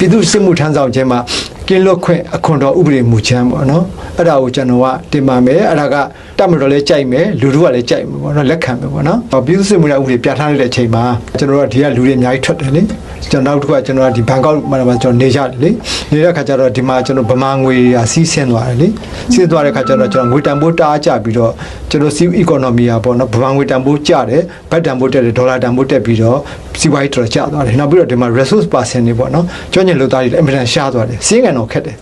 ပြည်သူစစ်မှုထမ်းဆောင်ခြင်းမှာ ကင်းလွတ်ခွင့်အခွန်တော်ဥပဒေမူချမ်းပေါ့နော်အဲ့ဒါကိုကျွန်တော်ကတင်ပါမယ်အဲ့ဒါကတက်မတော်လည်းကြိုက်မယ်လူတို့ကလည်းကြိုက်မယ်ပေါ့နော်လက်ခံမယ်ပေါ့နော်ပြည်သူစစ်မှုထမ်းဥပဒေပြဋ္ဌာန်းလိုက်တဲ့အချိန်မှာကျွန်တော်တို့ကဒီကလူတွေအများကြီးထွက်တယ်လေကျွန်တော်နောက်တစ်ခုကကျွန်တော်ကဒီဘန်ကောက်မှာမှာကျွန်တော်နေကြတယ်လေနေတဲ့ခါကျတော့ဒီမှာကျွန်တော်ဗမာငွေရာစီးဆင်းသွားတယ်လေစီးသွားတဲ့ခါကျတော့ကျွန်တော်ငွေတန်ဖိုးတအားကျပြီးတော့ကျွန်တော်စီး economy อ่ะပေါ့နော်ဗမာငွေတန်ဖိုးကျတယ်ဘတ်တန်ဖိုးတက်တယ်ဒေါ်လာတန်ဖိုးတက်ပြီးတော့စီးပွားရေးတော်တော်ကျသွားတယ်နောက်ပြီးတော့ဒီမှာ resource person တွေပေါ့နော်ကျွမ်းကျင်လူသားတွေလည်းအင်မတန်ရှားသွားတယ်စီးငံတော့ခက်တယ်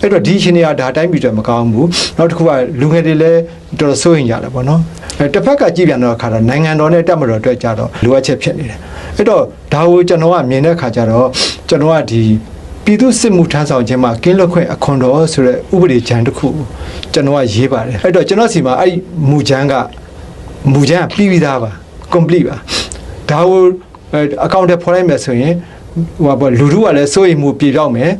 အဲ့တော့ဒီအချိန်တွေကဒါအတိုင်းပြီးတော့မကောင်းဘူးနောက်တစ်ခုကလူငယ်တွေလည်းတော်တော်စိုးရင်ကြတယ်ပေါ့နော်အဲတစ်ဖက်ကကြည့်ပြန်တော့ခါတော့နိုင်ငံတော်နဲ့တက်မတော်အတွက်ကြတော့လိုအပ်ချက်ဖြစ်နေတယ်အဲ့တော့ဒါကိုကျွန်တော်ကမြင်တဲ့ခါကျတော့ကျွန်တော်ကဒီပြည်သူစစ်မှုထမ်းဆောင်ခြင်းမှာကင်းလွတ်ခွင့်အခွန်တော်ဆိုတဲ့ဥပဒေကြမ်းတစ်ခုကိုကျွန်တော်ကရေးပါတယ်အဲ့တော့ကျွန်တော်စီမှာအဲ့ဒီမူကြမ်းကမူကြမ်းကပြီးပြီးသားပါ complete ပါဒါကိုအကောင့်ထဲဖော်လိုက်မယ်ဆိုရင်ဟိုပါလူတို့ကလည်းစိုးရိမ်မှုပြေတော့မယ်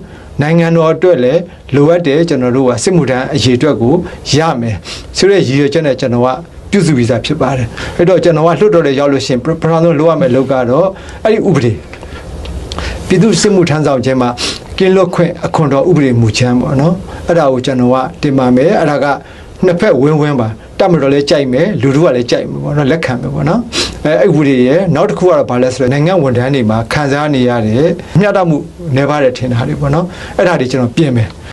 နိုင်ငံတော်အတွက်လည်းလိုအပ်တယ်ကျွန်တော်တို့ကစစ်မှုထမ်းအရေးအတွက်ကိုရမယ်ဆိုတဲ့ရည်ရွယ်ချက်နဲ့ကျွန်တော်ကပြုစုပြီးသားဖြစ်ပါတယ်အဲ့တော့ကျွန်တော်ကလွတ်တော်လေရောက်လို့ရှိရင်ပထမဆုံးလိုရမယ့်လုပ်ကတော့အဲ့ဒီဥပဒေပြည်သူစစ်မှုထမ်းဆောင်ခြင်းမှာကင်းလွတ်ခွင့်အခွန်တော်ဥပဒေမူချမ်းပေါ့နော်အဲ့ဒါကိုကျွန်တော်ကတင်ပါမယ်အဲ့ဒါကနှစ်ဖက်ဝင်းဝင်းပါတက်မတော်လည်းကြိုက်မယ်လူတို့ကလည်းကြိုက်မယ်ပေါ့နော်လက်ခံမယ်ပေါ့နော် အဲအဲ့ဥပဒေရဲ့နောက်တစ်ခုကတော့ဘာလဲဆိုတော့နိုင်ငံဝန်ထမ်းတွေမှာခံစားနေရတဲ့မျှတမှုနေပါတဲ့ထင်တာတွေပေါ့နော်အဲ့ဒါတွေကျွန်တော်ပြင်မယ်